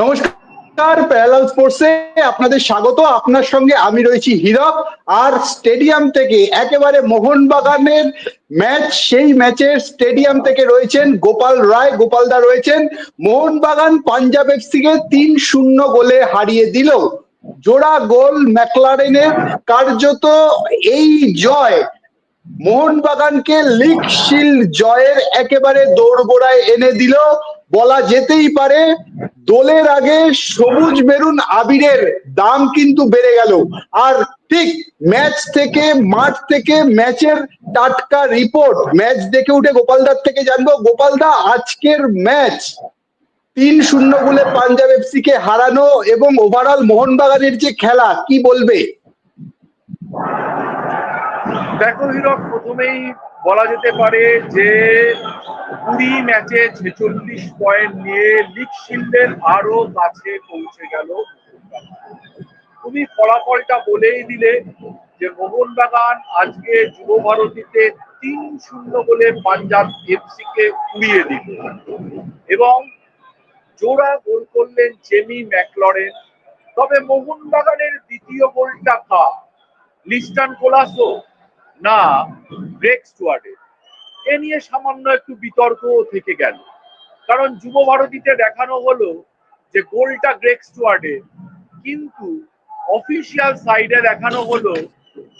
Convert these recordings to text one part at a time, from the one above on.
নমস্কার, প্যারালাল স্পোর্টসে আপনাদের স্বাগত। আপনার সঙ্গে আমি রয়েছি হীরক, আর স্টেডিয়াম থেকে একেবারে মোহনবাগানের ম্যাচ, সেই ম্যাচের স্টেডিয়াম থেকে রয়েছেন গোপাল রায়। গোপালদা রয়েছেন মোহনবাগান পাঞ্জাব এফসিকে তিন শূন্য গোলে হারিয়ে দিল। জোড়া গোল ম্যাকলারেনের কার্যত এই জয়, মোহনবাগানকে লিগ শিল্ড জয়ের একেবারে দোরগোড়ায় এনে দিল। বলা যেতেই পারে, দোলের আগে সবুজ মেরুন আবিরের দাম কিন্তু বেড়ে গেল। আর ঠিক ম্যাচ থেকে, মাঠ থেকে ম্যাচের টাটকা রিপোর্ট ম্যাচ দেখে উঠে গোপালদার থেকে জানব গোপালদা আজকের ম্যাচ তিন শূন্য গোলে পাঞ্জাব এফসি কে হারানো এবং ওভারঅল মোহনবাগানের যে খেলা, কি বলবে? দেখো হিরক, প্রথমেই বলা যেতে পারে যে কুড়ি ম্যাচে ছেচল্লিশ পয়েন্ট নিয়ে লিগ শিল্ডের আরও কাছে পৌঁছে গেল। তুমি ফলাফলটা বলেই দিলে যে মোহনবাগান আজকে যুব ভারতীতে তিন শূন্য বলে পাঞ্জাব এফসি কে উড়িয়ে দিল এবং জোড়া গোল করলেন জেমি ম্যাকলরেন। তবে মোহনবাগানের দ্বিতীয় গোলটা কা লিস্টান কোলাসো না ব্রেক স্টুয়ার্ডের এ নিয়ে সামান্য একটু বিতর্ক থেকে গেল। কারণ যুব ভারতীতে দেখানো হলো যে গোলটা গ্রেক স্টুয়ার্ডের কিন্তু অফিসিয়াল সাইডে দেখানো হলো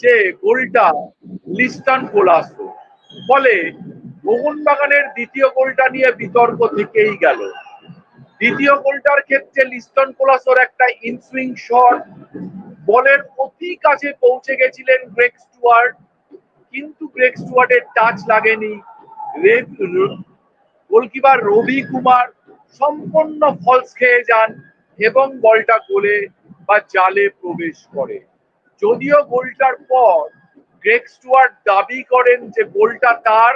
যে গোলটা লিস্টান কোলাসো ফলে মোহনবাগানের দ্বিতীয় গোলটা নিয়ে বিতর্ক থেকেই গেল। দ্বিতীয় গোলটার ক্ষেত্রে লিস্টন কোলাসোর একটা ইনসুইং শট বলের অতি কাছে পৌঁছে গেছিলেন গ্রেক স্টুয়ার্ট কিন্তু গ্রেক স্টুয়ার্টের টাচ লাগেনি। গোলকিপার রবি কুমার সম্পূর্ণ ফলস খেয়ে যান এবং বলটা গোলে বা জালে প্রবেশ করে। যদিও গোলটার পর গ্রেক স্টুয়ার্ট দাবি করেন যে গোলটা তার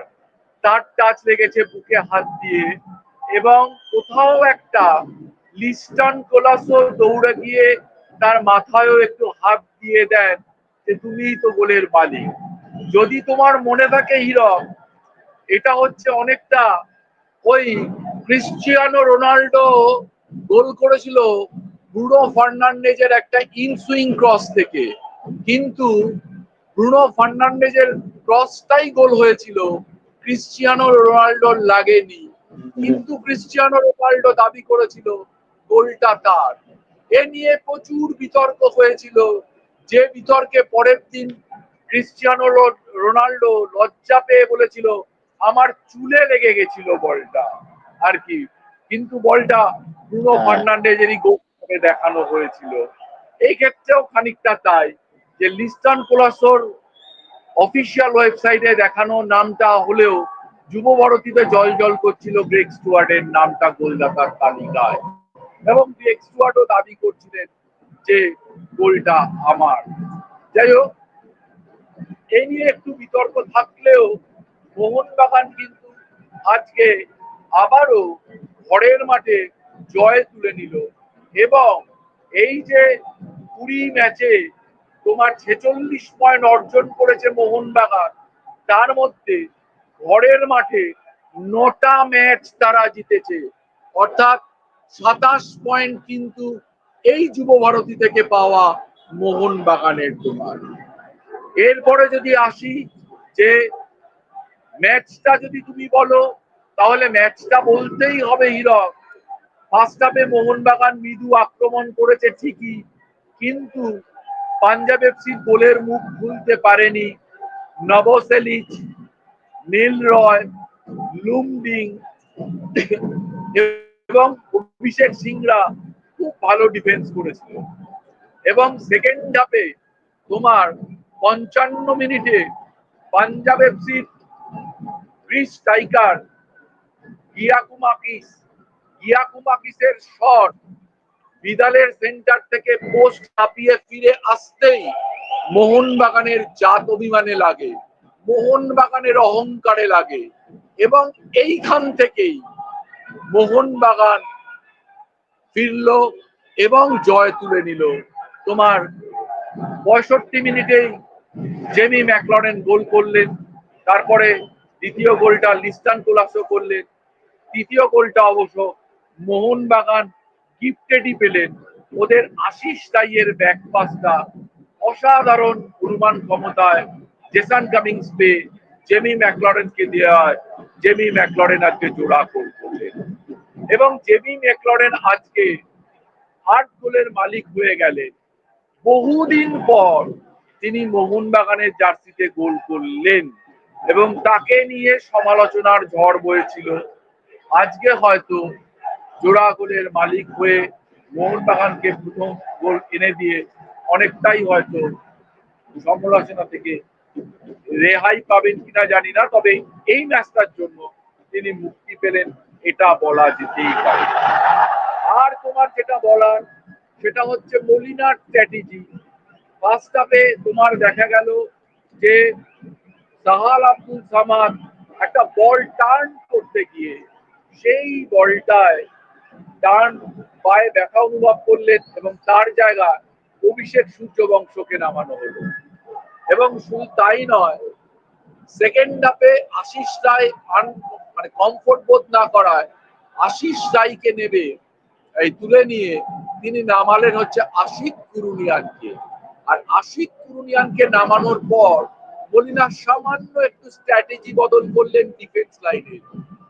তার টাচ লেগেছে বুকে হাত দিয়ে এবং কোথাও একটা লিস্টন কোলাসো দৌড়ে গিয়ে তার মাথায়ও একটু হাত দিয়ে দেন যে তুমিই তো গোলের মালিক। যদি তোমার মনে থাকে হিরক এটা হচ্ছে অনেকটা ওই ক্রিশ্চিয়ানো রোনাল্ডো গোল করেছিল ব্রুনো ফার্নান্ডেজের একটা ইনসুইং ক্রস থেকে। কিন্তু ব্রুনো ফার্নান্ডেজের ক্রসটাই গোল হয়েছিল, ক্রিশ্চিয়ানো রোনাল্ডোর লাগেনি। কিন্তু ক্রিশ্চিয়ানো রোনাল্ডো দাবি করেছিল গোলটা তার। এ নিয়ে প্রচুর বিতর্ক হয়েছিল। যে বিতর্কে পরের দিন ক্রিশ্চিয়ানো রোনাল্ডো লজ্জা পেয়ে বলেছিল আমার চুলে লেগে গেছিল বলটা। আর কি। কিন্তু বলটা ব্রুনো ফার্নান্ডেজেরই গোলে দেখানো হয়েছিল। এই ক্ষেত্রেও খানিকটা তাই যে লিস্টান কোলাসোর অফিসিয়াল ওয়েবসাইটে দেখানো নামটা হলেও যুব ভারতীতে জল জল করছিল গ্রেক স্টুয়ার্ডের নামটা গোলদাতার তালিকায়। এবং গ্রেক স্টুয়ার্ডও দাবি করছিলেন যে গোলটা আমার। যাই হোক এই নিয়ে একটু বিতর্ক থাকলেও মোহনবাগান কিন্তু আজকে আবারও ঘরের মাঠে জয় তুলে নিল। এবং এই যে কুড়ি ম্যাচে তোমার ছেচল্লিশ পয়েন্ট অর্জন করেছে মোহনবাগান, তার মধ্যে ঘরের মাঠে নটা ম্যাচ তারা জিতেছে। অর্থাৎ সাতাশ পয়েন্ট কিন্তু এই যুব ভারতী থেকে পাওয়া মোহনবাগানের তোমার এরপরে যদি আসি যে ম্যাচটা যদি তুমি বলো, তাহলে ম্যাচটা বলতেই হবে হিরক। ফার্স্ট হাফে মোহনবাগান মৃদু আক্রমণ করেছে ঠিকই, কিন্তু পাঞ্জাব এফসি গোলের মুখ খুলতে পারেনি। নবসেলিচ নীল রয়, লুমডিং এবং অভিষেক সিংরা খুব ভালো ডিফেন্স করেছিল। এবং সেকেন্ড হাফে তোমার পঞ্চান্ন মিনিটে পাঞ্জাব এফসির গ্রিস স্ট্রাইকার গিয়াকুমাকিস গিয়াকুমাকিসের শট বিদালের সেন্টার থেকে পোস্ট কাঁপিয়ে ফিরে আসতেই মোহনবাগানের জাত অভিমানে লাগে, মোহনবাগানের অহংকারে লাগে এবং এইখান থেকেই মোহনবাগান ফিরল এবং জয় তুলে নিল তোমার পঁয়ষট্টি মিনিটেই জেমি ম্যাকলরেন গোল করলেন, তারপরে দ্বিতীয় গোলটা লিস্টান কোলাসো করলেন, তৃতীয় গোলটা অবশ্য মোহনবাগান গিফটেডই পেলেন। ওদের আশিস রাইয়ের ব্যাক পাসটা অসাধারণ অনুমান ক্ষমতায় জেসান কামিংস পে জেমি ম্যাকলরেনকে দেওয়া হয়। জেমি ম্যাকলরেন আজকে জোড়া গোল করলেন। এবং জেমি ম্যাকলরেন আজকে আট গোলের মালিক হয়ে গেলেন। বহুদিন পর তিনি মোহনবাগানের জার্সিতে গোল করলেন এবং তাকে নিয়ে সমালোচনার ঝড় বয়েছিল। আজকে হয়তো জোড়া গোলের মালিক হয়ে মোহনবাগানকে প্রথম গোল এনে দিয়ে অনেকটাই হয়তো সমালোচনা থেকে রেহাই পাবেন কিনা জানি না, তবে এই ম্যাচটার জন্য তিনি মুক্তি পেলেন, এটা বলা যেতেই পারে। আর তোমার যেটা বলার সেটা হচ্ছে মলিনার স্ট্র্যাটেজি ফার্স্ট তোমার দেখা গেল যে সাহাল আব্দুল সামাদ একটা বল টার্ন করতে গিয়ে সেই বলটায় টার্ন পায়ে ব্যথা অনুভব করলেন এবং তার জায়গায় অভিষেক সূর্যবংশকে নামানো হলো। এবং শুধু তাই নয় সেকেন্ড হাফে আশিস রায় মানে কমফোর্ট বোধ না করায় আশিস রায়কে নেবে, এই তুলে নিয়ে তিনি নামালেন হচ্ছে আশিক কুরুনিয়ানকে। আর আশিক কুরুনিয়ানকে নামানোর পর মলিনা সামান্য একটু স্ট্র্যাটেজি বদল করলেন ডিফেন্স লাইনে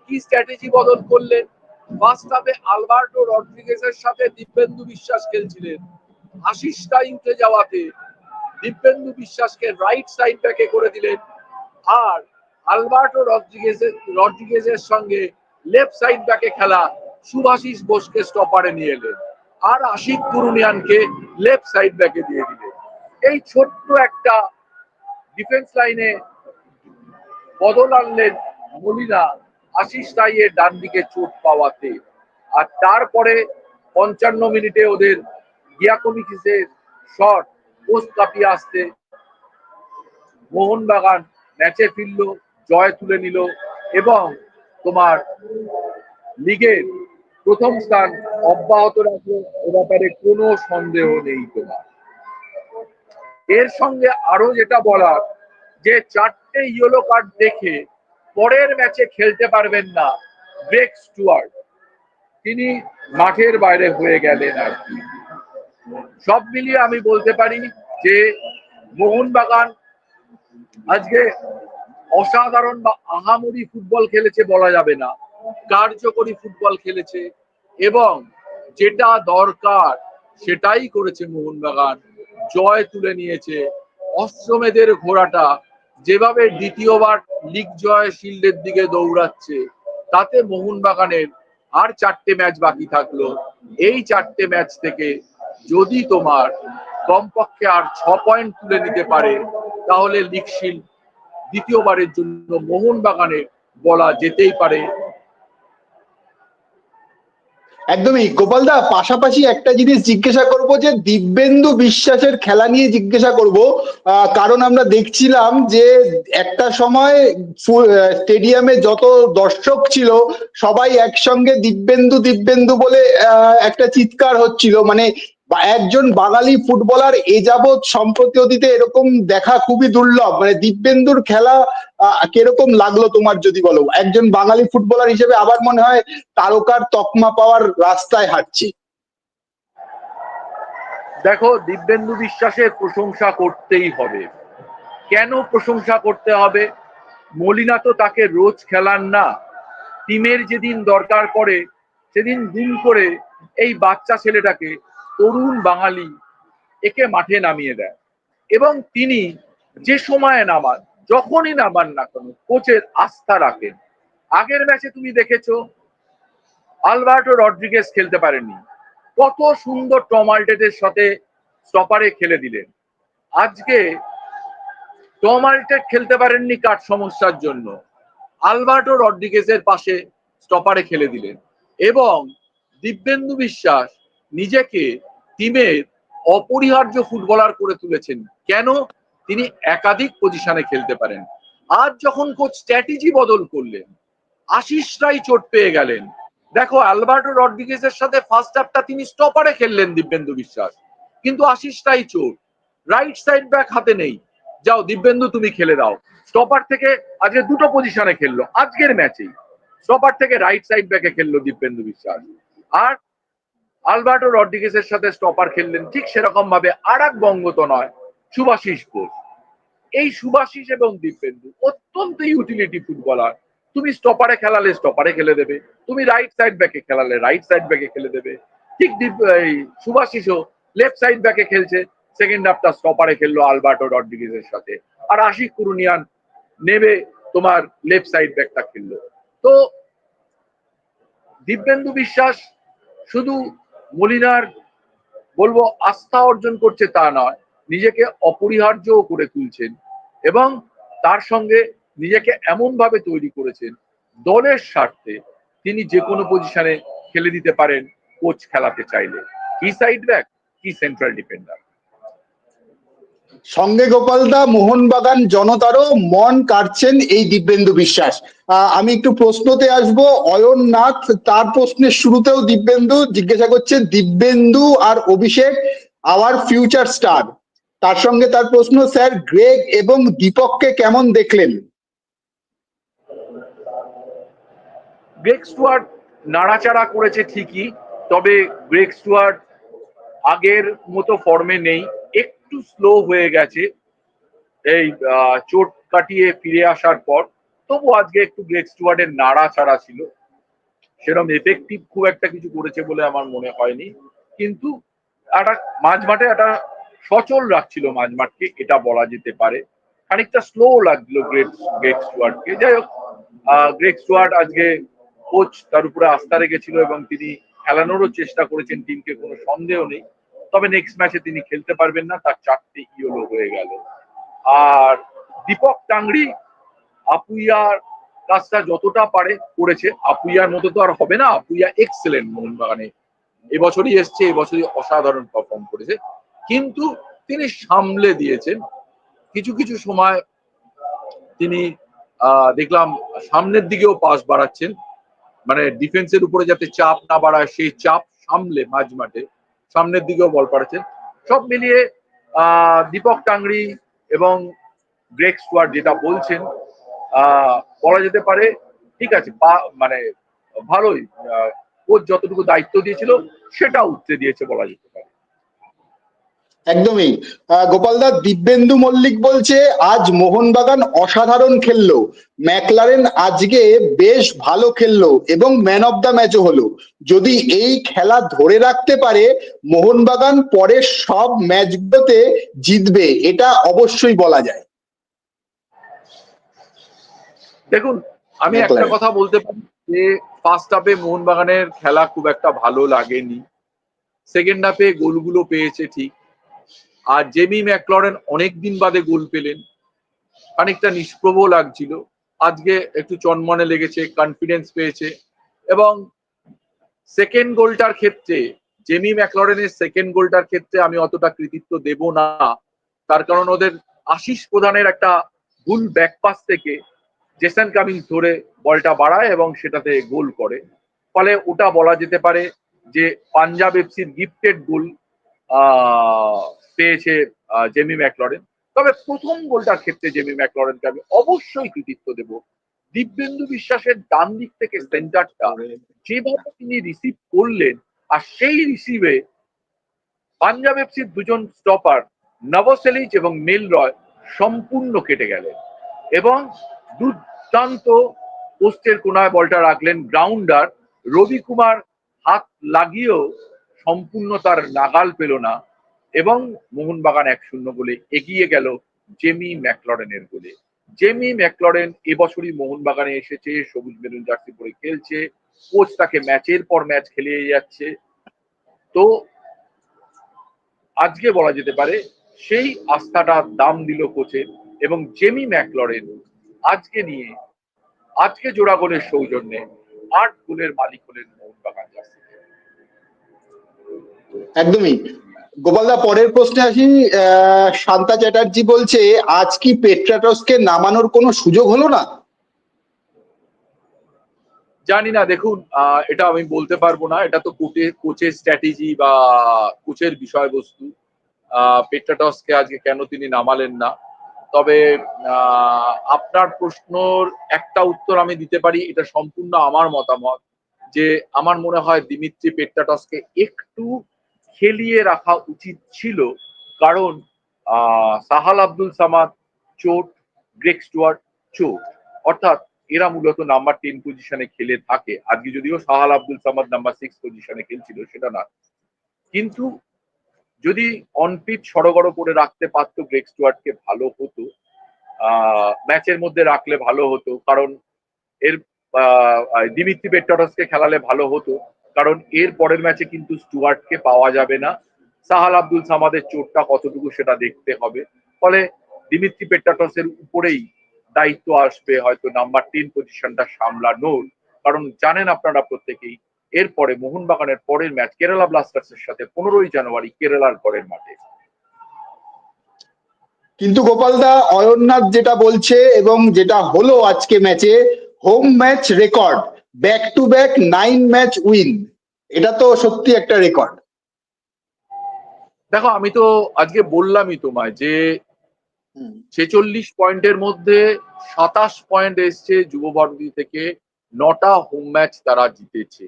কি স্ট্র্যাটেজি বদল করলেন? ফার্স্ট হাফে আলবার্টো রড্রিগেজের সাথে দিব্যেন্দু বিশ্বাস খেলছিলেন। আশিস উঠে যাওয়াতে দিব্যেন্দু বিশ্বাসকে রাইট সাইড ব্যাকে করে দিলেন। আর আলবার্টো রড্রিগেজের রড্রিগেজের সঙ্গে লেফট সাইড ব্যাকে খেলা সুভাষিস বোসকে স্টপারে নিয়ে এলেন। আর আশিক কুরুনিয়ানকে লেফট সাইড ব্যাকে দিয়ে দিলেন এই ছোট্ট একটা ডিফেন্স লাইনে বদল আনলেন মলিনা আশিস রাইয়ের ডান দিকে চোট পাওয়াতে। আর তারপরে পঞ্চান্ন মিনিটে ওদের গিয়াকমিকিসের শট পোস্ট কাপিয়ে আসতে মোহনবাগান ম্যাচে ফিরল, জয় তুলে নিল এবং তোমার লিগের প্রথম স্থান অব্যাহত রাখল, এ ব্যাপারে কোনো সন্দেহ নেই তোমার। এর সঙ্গে আরও যেটা বলার, যে চারটে ইয়েলো কার্ড দেখে পরের ম্যাচে খেলতে পারবেন না ব্রেক স্টুয়ার্ট। তিনি মাঠের বাইরে হয়ে গেলেন আর কি। সব মিলিয়ে আমি বলতে পারি যে মোহনবাগান আজকে অসাধারণ বা আহামরি ফুটবল খেলেছে বলা যাবে না। কার্যকরী ফুটবল খেলেছে এবং যেটা দরকার সেটাই করেছে মোহনবাগান জয় তুলে নিয়েছে। অশ্রমেদের ঘোড়াটা যেভাবে দ্বিতীয়বার লিগ জয় শিল্ডের দিকে দৌড়াচ্ছে, তাতে মোহনবাগানের আর চারটে ম্যাচ বাকি থাকল। এই চারটে ম্যাচ থেকে যদি তোমার কমপক্ষে আর ছ পয়েন্ট তুলে নিতে পারে, তাহলে লিগ শিল্ড দ্বিতীয়বারের জন্য মোহনবাগানে বলা যেতেই পারে। একদমই। গোপালদা পাশাপাশি একটা জিনিস জিজ্ঞাসা করব যে, দিব্যেন্দু বিশ্বাসের খেলা নিয়ে জিজ্ঞাসা করব। কারণ আমরা দেখছিলাম যে, একটা সময় স্টেডিয়ামে যত দর্শক ছিল, সবাই একসঙ্গে দিব্যেন্দু দিব্যেন্দু বলে একটা চিৎকার হচ্ছিল। মানে বা- একজন বাঙালি ফুটবলার এ যাবৎ সম্প্রতি অতীতে এরকম দেখা খুবই দুর্লভ। মানে দিব্যেন্দুর খেলা কীরকম লাগল তোমার যদি বলো? একজন বাঙালি ফুটবলার হিসেবে আবার মনে হয় তারকার তকমা পাওয়ার রাস্তায় হাঁটছি। দেখো, দিব্যেন্দু বিশ্বাসের প্রশংসা করতেই হবে। কেন প্রশংসা করতে হবে? মলিনা তো তাকে রোজ খেলান না। টিমের যেদিন দরকার পড়ে, সেদিন দিন করে এই বাচ্চা ছেলেটাকে তরুণ বাঙালি একে মাঠে নামিয়ে দেয়। এবং তিনি যে সময়ে নামান, যখনই নামান না কেন, কোচের আস্থা রাখেন। আগের ম্যাচে তুমি দেখেছ, আলবার্টো রড্রিগেজ খেলতে পারেননি। কত সুন্দর টম টমাল্টেদের সাথে স্টপারে খেলে দিলেন। আজকে টম টমাল্টেড খেলতে পারেননি কাঠ সমস্যার জন্য। আলবার্টো রড্রিগেজের পাশে স্টপারে খেলে দিলেন। এবং দিব্যেন্দু বিশ্বাস নিজেকে টিমের অপরিহার্য ফুটবলার করে তুলেছেন। কেন? তিনি একাধিক পজিশনে খেলতে পারেন। আজ যখন কোচ স্ট্র্যাটেজি বদল করলেন, আশিস রায় চোট পেয়ে গেলেন। দেখো, আলবার্টো রড্রিগেজের সাথে ফার্স্ট হাফটা তিনি স্টপারে খেললেন দিব্যেন্দু বিশ্বাস। কিন্তু আশিস রায় চোট। রাইট সাইড ব্যাক হাতে নেই। যাও, দিব্যেন্দু, তুমি খেলে দাও। স্টপার থেকে আজকে দুটো পজিশনে খেললো। আজকের ম্যাচেই স্টপার থেকে রাইট সাইড ব্যাকে খেললো দিব্যেন্দু বিশ্বাস। আর আলবার্টো রড্রিগেসের সাথে স্টপার খেললেন ঠিক সেরকম ভাবে আর এক বঙ্গত নয়, সুভাষিস বোস। এই সুভাষিস এবং দিব্যেন্দু অত্যন্ত ইউটিলিটি ফুটবলার তুমি স্টপারে খেলালে স্টপারে খেলে দেবে, তুমি রাইট সাইড ব্যাকে খেলালে রাইট সাইড ব্যাকে খেলে দেবে। ঠিক দিব- এই সুভাষিসও লেফট সাইড ব্যাকে খেলছে সেকেন্ড হাফটা স্টপারে খেললো আলবার্টো রড্রিগেসের সাথে। আর আশিক কুরুনিয়ান নেবে, তোমার লেফট সাইড ব্যাকটা খেললো। তো দিব্যেন্দু বিশ্বাস শুধু মলিনার বলব আস্থা অর্জন করছে তা নয়, নিজেকে অপরিহার্য করে তুলছেন এবং তার সঙ্গে নিজেকে এমন ভাবে তৈরি করেছেন দলের স্বার্থে তিনি যে কোনো পজিশনে খেলে দিতে পারেন কোচ খেলাতে চাইলে। কি সাইড ব্যাক কি সেন্ট্রাল ডিফেন্ডার সঙ্গে গোপাল গোপালদা মোহনবাগান জনতারও মন কাটছেন এই দিব্যেন্দু বিশ্বাস। আমি একটু প্রশ্নতে আসব অয়ন নাথ তার প্রশ্নের শুরুতেও দিব্যেন্দু জিজ্ঞাসা করছে দিব্যেন্দু আর অভিষেক আওয়ার ফিউচার স্টার তার সঙ্গে তার প্রশ্ন, স্যার, গ্রেগ এবং দীপককে কেমন দেখলেন? গ্রেক স্টুয়ার্ট নাড়াচাড়া করেছে ঠিকই, তবে গ্রেগ স্টুয়ার্ট আগের মতো ফর্মে নেই। একটু স্লো হয়ে গেছে এই চোট কাটিয়ে ফিরে আসার পর তবু আজকে একটু গ্রেক স্টুয়ার্টের নাড়াচাড়া ছিল। সেরকম এফেক্টিভ খুব একটা কিছু করেছে বলে আমার মনে হয়নি। কিন্তু একটা মাঝ মাঠে একটা সচল রাখছিল মাঝ মাঠকে এটা বলা যেতে পারে। খানিকটা স্লো লাগছিল গ্রেট গ্রেট স্টুয়ার্টকে যাই হোক আহ, গ্রেগ স্টুয়ার্ট আজকে কোচ তার উপরে আস্থা রেখেছিল এবং তিনি খেলানোরও চেষ্টা করেছেন টিমকে কোনো সন্দেহ নেই। তবে নেক্সট ম্যাচে তিনি খেলতে পারবেন না, তার চারটে ইয়েলো হয়ে গেল। আর দীপক টাংরি আপুইয়ার কাজটা যতটা পারে করেছে, আপুইয়ার মতো তো আর হবে না, আপুইয়া এক্সেলেন্ট মোহনবাগানে। এবছরই এসছে, এবছরই অসাধারণ পারফর্ম করেছে। কিন্তু তিনি সামলে দিয়েছেন। কিছু কিছু সময় তিনি দেখলাম সামনের দিকেও পাস বাড়াচ্ছেন। মানে ডিফেন্সের উপরে যাতে চাপ না বাড়ায়, সেই চাপ সামলে মাঝ মাঠে সামনের দিকেও বল পাঠাচ্ছেন সব মিলিয়ে দীপক টাংরি এবং গ্রেক স্কোয়ার যেটা বলছেন বলা যেতে পারে, ঠিক আছে মানে ভালোই কোচ যতটুকু দায়িত্ব দিয়েছিল সেটা উঠতে দিয়েছে বলা যেতে পারে। একদমই। আহ, গোপালদা দিব্যেন্দু মল্লিক বলছে আজ মোহনবাগান অসাধারণ খেললো। ম্যাকলারেন আজকে বেশ ভালো খেললো এবং ম্যান অফ দ্য ম্যাচও হলো। যদি এই খেলা ধরে রাখতে পারে মোহনবাগান পরের সব ম্যাচগুলোতে জিতবে এটা অবশ্যই বলা যায়। দেখুন আমি একটা কথা বলতে পারি যে ফার্স্ট হাফে মোহনবাগানের খেলা খুব একটা ভালো লাগেনি। সেকেন্ড হাফে গোলগুলো পেয়েছে ঠিক। আর জেমি ম্যাকলরেন অনেক দিন বাদে গোল পেলেন। খানিকটা নিষ্প্রভ লাগছিল। আজকে একটু চনমনে লেগেছে কনফিডেন্স পেয়েছে এবং সেকেন্ড গোলটার ক্ষেত্রে, জেমি ম্যাকলরেনের সেকেন্ড গোলটার ক্ষেত্রে আমি অতটা কৃতিত্ব দেব না। তার কারণ ওদের আশিস প্রধানের একটা ভুল ব্যাকপাস থেকে জেসন কামিংস ধরে বলটা বাড়ায় এবং সেটাতে গোল করে। ফলে ওটা বলা যেতে পারে যে পাঞ্জাব এফসির গিফটেড গোল পেয়েছে জেমি ম্যাকলরেন। তবে প্রথম গোলটার ক্ষেত্রে জেমি ম্যাকলরেনকে আমি অবশ্যই কৃতিত্ব দেব। দিব্যেন্দু বিশ্বাসের ডান দিক থেকে সেন্টারটা যেভাবে তিনি রিসিভ করলেন, আর সেই রিসিভে পাঞ্জাব এফসির দুজন স্টপার নভসেলিচ এবং মেল রয় সম্পূর্ণ কেটে গেলেন এবং দুর্দান্ত পোস্টের কোনায় বলটা রাখলেন গ্রাউন্ডার রবি কুমার, হাত লাগিয়েও সম্পূর্ণ তার নাগাল পেল না এবং মোহনবাগান এক শূন্য গোলে এগিয়ে গেল জেমি ম্যাকলরেনের গোলে। জেমি ম্যাকলরেন এবছরই মোহনবাগানে এসেছে, সবুজ মেরুন জার্সি পরে খেলছে, কোচ তাকে ম্যাচের পর ম্যাচ খেলিয়ে যাচ্ছে। তো আজকে বলা যেতে পারে সেই আস্থাটা দাম দিল কোচের এবং জেমি ম্যাকলরেন আজকে নিয়ে আজকে জোড়া গোলের সৌজন্যে আট গোলের মালিক হলেন মোহনবাগান জার্সি। একদমই। গোপালদা, পরের প্রশ্নে আসি। শান্তা চ্যাটার্জি বলছে, আজ কি পেট্রাটসকে নামানোর কোনো সুযোগ হলো না? জানি না, দেখুন এটা আমি বলতে পারব না। এটা তো কোচে কোচের স্ট্র্যাটেজি বা কোচের বিষয়বস্তু। পেট্রাটসকে আজকে কেন তিনি নামালেন না? তবে আপনার প্রশ্নর একটা উত্তর আমি দিতে পারি, এটা সম্পূর্ণ আমার মতামত, যে আমার মনে হয় দিমিত্রি পেট্টাটসকে একটু খেলিয়ে রাখা উচিত ছিল, কারণ সাহাল আব্দুল সামাদ চোট গ্রেক স্টুয়ার্ট চোট। অর্থাৎ এরা মূলত নাম্বার টেন পজিশনে খেলে থাকে। আজকে যদিও সাহাল আব্দুল সামাদ নাম্বার সিক্স পজিশনে খেলছিল, সেটা না। কিন্তু যদি অনপিট সড়গড় করে রাখতে পারতো গ্রেক স্টুয়ার্টকে ভালো হতো ম্যাচের মধ্যে রাখলে ভালো হতো। কারণ এর দিমিত্রি পেট্টাটসকে খেলালে ভালো হতো। কারণ এর পরের ম্যাচে কিন্তু স্টুয়ার্টকে পাওয়া যাবে না। সাহাল আব্দুল সামাদের চোটটা কতটুকু সেটা দেখতে হবে। ফলে দিমিত্রি পেট্টাটসের উপরেই দায়িত্ব আসবে, হয়তো নাম্বার টেন পজিশনটা সামলানোর। কারণ জানেন আপনারা প্রত্যেকেই, এরপরে মোহনবাগানের পরের ম্যাচ কেরালা ব্লাস্টার্সের সাথে পনেরোই জানুয়ারি কেরালার ঘরের মাঠে। কিন্তু গোপালদা অয়ননাথ যেটা বলছে এবং যেটা হলো আজকে ম্যাচে home match record back to back nine match win এটা তো সত্যি একটা রেকর্ড দেখো আমি তো আজকে বললামই তোমায় যে ছেচল্লিশ পয়েন্টের মধ্যে সাতাশ পয়েন্ট এসছে যুব ভারতী থেকে। নটা হোম ম্যাচ তারা জিতেছে।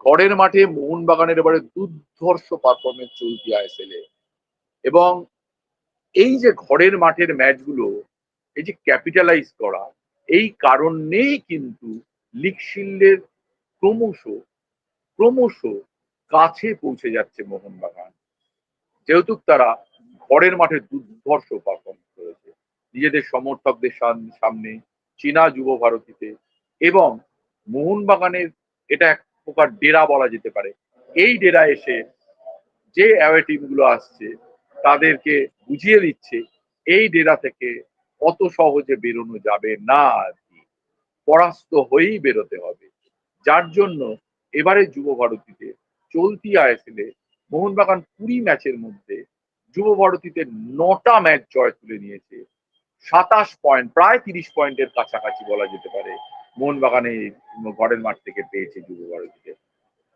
ঘরের মাঠে মোহনবাগানের এবারে দুর্ধর্ষ পারফরমেন্স চলতি আইএসএল এ। এবং এই যে ঘরের মাঠের ম্যাচগুলো এই যে ক্যাপিটালাইজ করা এই কারণেই কিন্তু লিগ শিল্ডের ক্রমশ ক্রমশ কাছে পৌঁছে যাচ্ছে মোহনবাগান। যেহেতু তারা ঘরের মাঠে দুর্ধর্ষ পারফরমেন্স করেছে। নিজেদের সমর্থকদের সাম- সামনে চীনা যুব ভারতীতে এবং মোহনবাগানের এটা এক প্রকার ডেরা বলা যেতে পারে। এই ডেরা এসে যে অ্যাওয়ে টিমগুলো আসছে, তাদেরকে বুঝিয়ে দিচ্ছে, এই ডেরা থেকে অত সহজে বেরোনো যাবে না। পরাস্ত হয়েই বেরোতে হবে। যার জন্য এবারে যুব ভারতীতে চলতি আইএসএলে মোহনবাগান কুড়ি ম্যাচের মধ্যে যুব ভারতীতে নটা ম্যাচ জয় তুলে নিয়েছে। সাতাশ পয়েন্ট, প্রায় তিরিশ পয়েন্টের কাছাকাছি বলা যেতে পারে। মোহনবাগানে ঘরের মাঠ থেকে পেয়েছে যুব ভারতীতে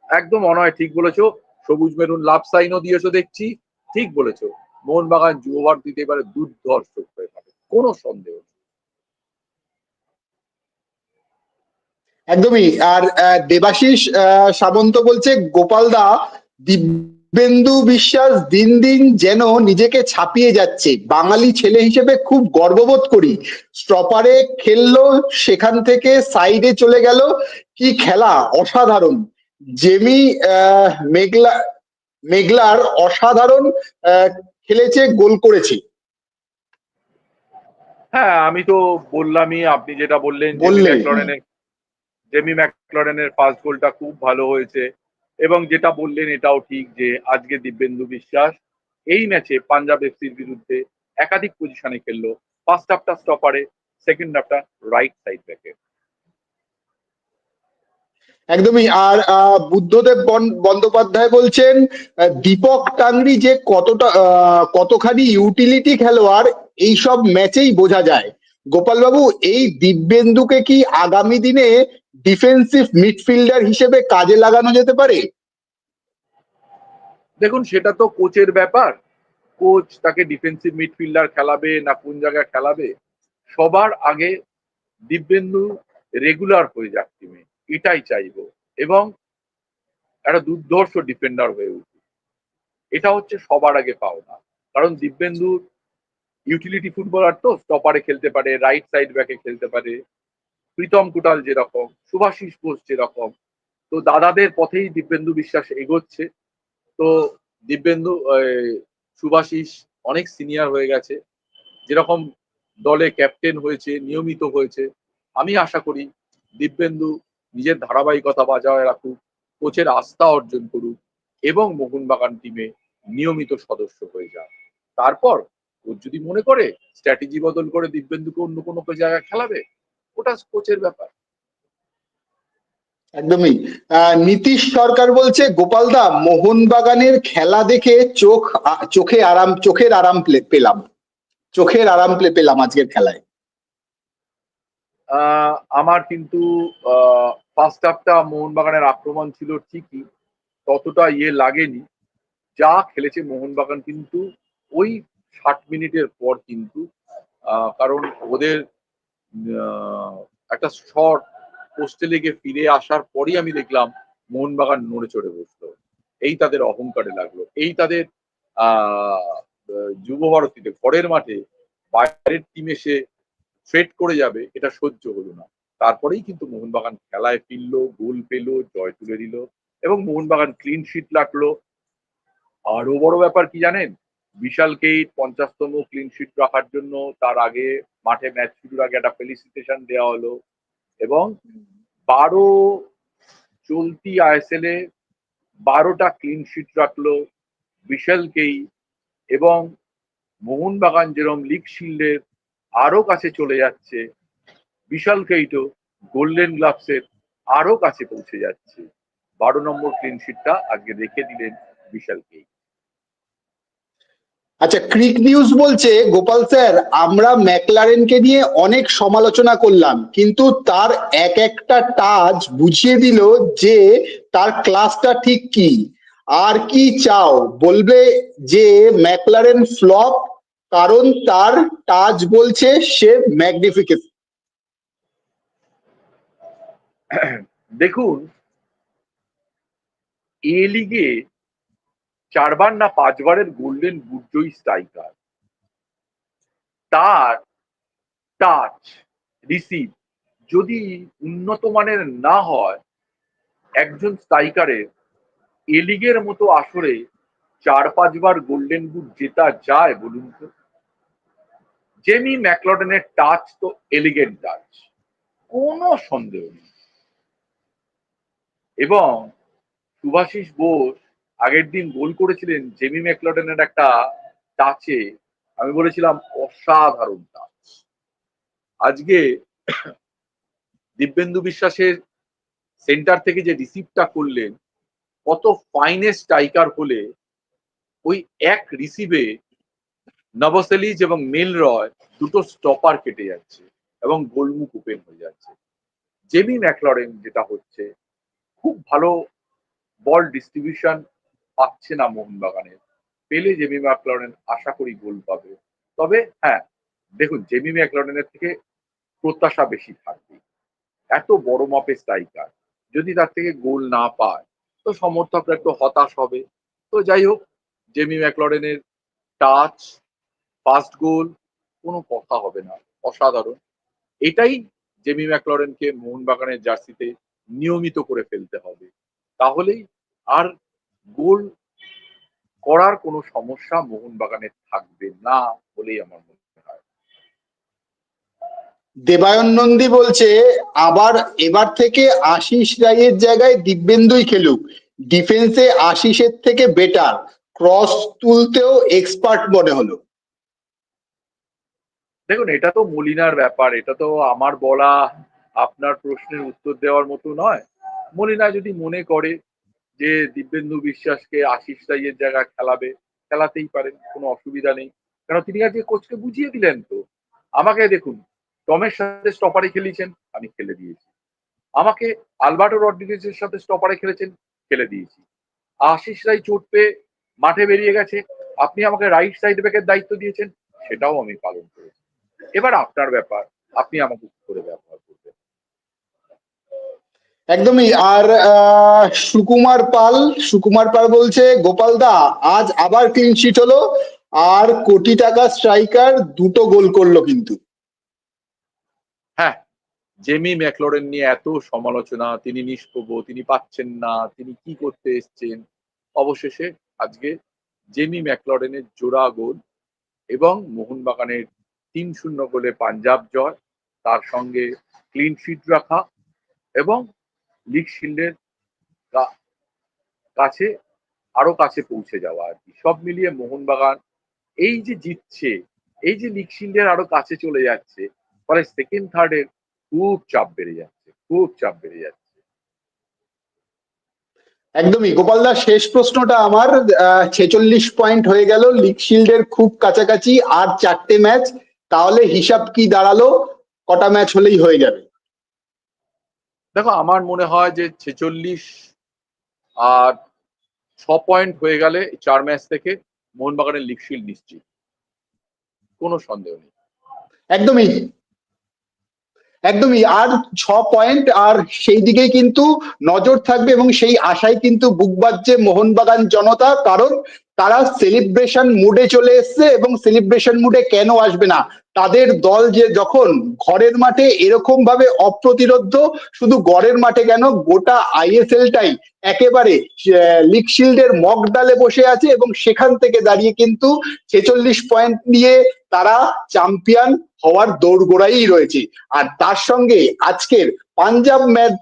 একদম অনয়, ঠিক বলেছ। সবুজ মেরুন লাভ সাইনও দিয়েছ দেখছি। ঠিক বলেছ। মোহনবাগান যুব ভারতীতে এবারে দুর্ধর্ষ হয়ে যাবে কোনো সন্দেহ নেই। একদমই। আর দেবাশিস সামন্ত বলছে গোপালদা দিব্যেন্দু বিশ্বাস দিন দিন যেন নিজেকে ছাপিয়ে যাচ্ছে। বাঙালি ছেলে হিসেবে খুব গর্ববোধ করি। স্টপারে খেললো সেখান থেকে সাইডে চলে গেল। কি খেলা অসাধারণ। জেমি মেঘলা মেঘলার অসাধারণ আহ, খেলেছে গোল করেছে। হ্যাঁ আমি তো বললামই আপনি যেটা বললেন বললেন, জেমি ম্যাকলরেনের ফার্স্ট গোলটা খুব ভালো হয়েছে। এবং যেটা বললেন এটাও ঠিক যে, আজকে দিব্যেন্দু বিশ্বাস এই ম্যাচে পাঞ্জাব এফসির বিরুদ্ধে একাধিক পজিশনে খেললো। ফার্স্ট হাফটা স্টপারে সেকেন্ড হাফটা রাইট সাইড ব্যাকে একদমই। আর বুদ্ধদেব বন্দ্যোপাধ্যায় বলছেন দীপক টাংরি যে কতটা কতখানি ইউটিলিটি খেলোয়াড়, এইসব ম্যাচেই বোঝা যায়। গোপালবাবু, এই দিব্যেন্দুকে কি আগামী দিনে ডিফেন্সিভ মিডফিল্ডার হিসেবে কাজে লাগানো যেতে পারে? দেখুন, সেটা তো কোচের ব্যাপার। কোচ তাকে ডিফেন্সিভ মিডফিল্ডার খেলাবে না কোন জায়গায় খেলাবে, সবার আগে দিব্যেন্দু রেগুলার হয়ে যাক টিমে এটাই চাইব। এবং একটা দুর্ধর্ষ ডিফেন্ডার হয়ে উঠুক। এটা হচ্ছে সবার আগে পাওনা। কারণ দিব্যেন্দুর ইউটিলিটি ফুটবলার তো স্টপারে খেলতে পারে রাইট সাইড ব্যাকে খেলতে পারে। প্রীতম কুটাল যেরকম, সুভাষিস ঘোষ যেরকম, তো দাদাদের পথেই দিব্যেন্দু বিশ্বাস এগোচ্ছে। তো দিব্যেন্দু সুভাষিস অনেক সিনিয়র হয়ে গেছে। যেরকম দলে ক্যাপ্টেন হয়েছে, নিয়মিত হয়েছে। আমি আশা করি দিব্যেন্দু নিজের ধারাবাহিকতা বজায় রাখুক, কোচের আস্থা অর্জন করুক এবং মোহনবাগান টিমে নিয়মিত সদস্য হয়ে যাক। তারপর ও যদি মনে করে স্ট্র্যাটেজি বদল করে দিব্যেন্দুকে অন্য কোনো জায়গায় খেলাবে ওটা কোচের ব্যাপার। একদমই। আহ, নীতিশ সরকার বলছে গোপালদা মোহনবাগানের খেলা দেখে চোখ চোখে আরাম চোখের আরাম পেলাম। চোখের আরাম পেলাম আজকের খেলায়। আহ, আমার কিন্তু ফার্স্ট হাফটা মোহনবাগানের আক্রমণ ছিল ঠিকই ততটা ইয়ে লাগেনি। যা খেলেছে মোহনবাগান কিন্তু ওই ষাট মিনিটের পর কিন্তু আহ, কারণ ওদের একটা শট পোস্টে লেগে ফিরে আসার পরই আমি দেখলাম মোহনবাগান নড়ে চড়ে বসল। এই তাদের অহংকারে লাগল। এই তাদের যুব ভারতীতে ঘরের মাঠে বাইরের টিম এসে ফেট করে যাবে, এটা সহ্য হলো না। তারপরেই কিন্তু মোহনবাগান খেলায় ফিরলো, গোল পেল, জয় তুলে দিল এবং মোহনবাগান ক্লিন শিট লাগল আরও বড় ব্যাপার কি জানেন? বিশাল কেইট পঞ্চাশতম ক্লিন শিট রাখার জন্য তার আগে মাঠে ম্যাচ শুরুর আগে একটা ফেলিসিটেশন দেওয়া হলো এবং বারো চলতি আইএসএল এ বারোটা ক্লিন শিট রাখল বিশাল কেই এবং মোহনবাগান যেরম লিগ শিল্ডের আরও কাছে চলে যাচ্ছে বিশাল কেইটো গোল্ডেন গ্লাভসের আরও কাছে পৌঁছে যাচ্ছে। বারো নম্বর ক্লিন শিটটা আজকে রেখে দিলেন বিশাল কেই আচ্ছা ক্রিক নিউজ বলছে, গোপাল স্যার, আমরা ম্যাকলারেনকে নিয়ে অনেক সমালোচনা করলাম, কিন্তু তার এক একটা টাচ বুঝিয়ে দিল যে তার ক্লাসটা ঠিক কি। আর কি চাও? বলবে যে ম্যাকলারেন ফ্লপ, কারণ তার টাচ বলছে সে ম্যাগনিফিকেন্ট। দেখুন, এ লিগে চারবার না পাঁচবারের গোল্ডেন বুট জয়ী স্ট্রাইকার তার টাচ রিসিভ যদি উন্নত মানের না হয়, একজন স্ট্রাইকারের এ লিগের মতো আসরে চার পাঁচবার গোল্ডেন বুট জেতা যায় বলুন তো? জেমি ম্যাকলডেনের টাচ তো এলিগেন্ট টাচ কোনো সন্দেহ নেই। এবং সুভাষিস বোস আগের দিন গোল করেছিলেন জেমি ম্যাকলডেনের একটা টাচে, আমি বলেছিলাম অসাধারণ টাচ। আজকে দিব্যেন্দু বিশ্বাসের সেন্টার থেকে যে রিসিভটা করলেন, কত ফাইনেস্ট স্ট্রাইকার হলে ওই এক রিসিভে নবসেলিজ এবং মেল রয় দুটো স্টপার কেটে যাচ্ছে এবং গোলমুখ ওপেন হয়ে যাচ্ছে। জেমি ম্যাকলরেন যেটা হচ্ছে, খুব ভালো বল ডিস্ট্রিবিউশন পাচ্ছে না মোহনবাগানের। পেলে জেমি ম্যাকলরেন আশা করি গোল পাবে। তবে হ্যাঁ দেখুন, জেমি ম্যাকলরেনের থেকে প্রত্যাশা বেশি থাকবে। এত বড় মাপের স্ট্রাইকার, যদি তার থেকে গোল না পায়, তো সমর্থকরা একটু হতাশ হবে। তো যাই হোক, জেমি ম্যাকলরেনের টাচ ফার্স্ট গোল, কোনো কথা হবে না, অসাধারণ। এটাই জেমি ম্যাকলরেনকে মোহনবাগানের জার্সিতে নিয়মিত করে ফেলতে হবে। তাহলেই আর গোল করার কোনো সমস্যা মোহনবাগানের থাকবে না বলেই আমার মনে হয়। দেবায়ন নন্দী বলছে আবার এবার থেকে আশিস রায়ের জায়গায় দিব্যেন্দুই খেলুক। ডিফেন্সে আশিসের থেকে বেটার ক্রস তুলতেও এক্সপার্ট মনে হলো। দেখুন এটা তো মলিনার ব্যাপার এটা তো আমার বলা আপনার প্রশ্নের উত্তর দেওয়ার মতো নয়। মলিনা যদি মনে করে যে দিব্যেন্দু বিশ্বাসকে আশিস রাইয়ের জায়গা খেলাবে, খেলাতেই পারেন, কোনো অসুবিধা নেই। কারণ তিনি আজকে কোচকে বুঝিয়ে দিলেন তো? আমাকে দেখুন, টমের সাথে স্টপারে খেলিয়েছেন, আমি খেলে দিয়েছি। আমাকে আলবার্টো রড্রিগেজের সাথে স্টপারে খেলেছেন, খেলে দিয়েছি। আশিস রাই চোট পেয়ে মাঠে বেরিয়ে গেছে, আপনি আমাকে রাইট সাইড ব্যাকের দায়িত্ব দিয়েছেন, সেটাও আমি পালন করেছি। এবার আপনার ব্যাপার, আপনি আমাকে কি করে ব্যবহার করবেন একদমই। আর সুকুমার পাল সুকুমার পাল বলছে, গোপাল দা, আজ আবার ক্লিন শিট হলো। আর কোটি টাকা স্ট্রাইকার দুটো গোল করল কিন্তু। হ্যাঁ জেমি ম্যাকলরেন নিয়ে এত সমালোচনা, তিনি নিষ্প্রভ, তিনি পাচ্ছেন না, তিনি কি করতে এসছেন? অবশেষে আজকে জেমি ম্যাকলরেনের জোড়া গোল এবং মোহনবাগানের তিন শূন্য গোলে পাঞ্জাব জয়, তার সঙ্গে ক্লিন শিট রাখা এবং লিগ শিল্ডের কাছে, আরও কাছে পৌঁছে যাওয়া আর কি। সব মিলিয়ে মোহনবাগান এই যে জিতছে, এই যে লিগ শিল্ডের আরও কাছে চলে যাচ্ছে, ফলে সেকেন্ড থার্ডের খুব চাপ বেড়ে যাচ্ছে, খুব চাপ বেড়ে যাচ্ছে। একদমই। গোপাল দা, শেষ প্রশ্নটা আমার। ছেচল্লিশ পয়েন্ট হয়ে গেল লিগ শিল্ডের খুব কাছাকাছি, আর চারটে ম্যাচ তাহলে হিসাব কি দাঁড়াল? কটা ম্যাচ হলেই হয়ে যাবে? দেখো, আমার মনে হয় যে ছেচল্লিশ আর ছ পয়েন্ট হয়ে গেলে চার ম্যাচ থেকে মোহনবাগানের লিগ শিল্ড নিশ্চিত। কোনো সন্দেহ নেই। একদমই। একদমই। আর ছ পয়েন্ট আর সেই দিকেই কিন্তু নজর থাকবে এবং সেই আশায় কিন্তু বুক বাজছে মোহনবাগান জনতা, কারণ তারা সেলিব্রেশন মুডে চলে এসছে এবং সেলিব্রেশন মুডে কেন আসবে না? তাদের দল যে যখন ঘরের মাঠে এরকম ভাবে অপ্রতিরোধ, শুধু গড়ের মাঠে কেন, গোটা আইএসএলটাই একেবারে লিগ শিল্ডের মগ ডালে বসে আছে এবং সেখান থেকে দাঁড়িয়ে কিন্তু ছেচল্লিশ পয়েন্ট নিয়ে তারা চ্যাম্পিয়ন হওয়ার দৌড়গোড়াই রয়েছে। আর তার সঙ্গে আজকের পাঞ্জাব ম্যাচ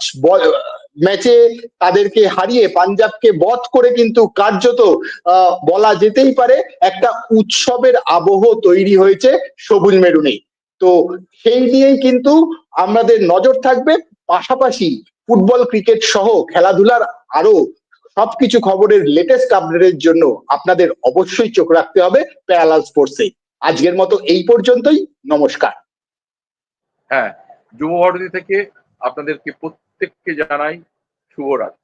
ম্যাচে তাদেরকে হারিয়ে পাঞ্জাবকে বধ করে কিন্তু কার্যত বলা যেতেই পারে একটা উৎসবের আবহ তৈরি হয়েছে সবুজ মেরুনে। তো সেই নিয়েই কিন্তু আমাদের নজর থাকবে। পাশাপাশি ফুটবল, ক্রিকেট সহ খেলাধুলার আরও সবকিছু খবরের লেটেস্ট আপডেটের জন্য আপনাদের অবশ্যই চোখ রাখতে হবে প্যারালাল স্পোর্টসে। আজকের মতো এই পর্যন্তই। নমস্কার। হ্যাঁ যুবভারতী থেকে আপনাদেরকে প্রত্যেককে জানাই শুভরাত্রি।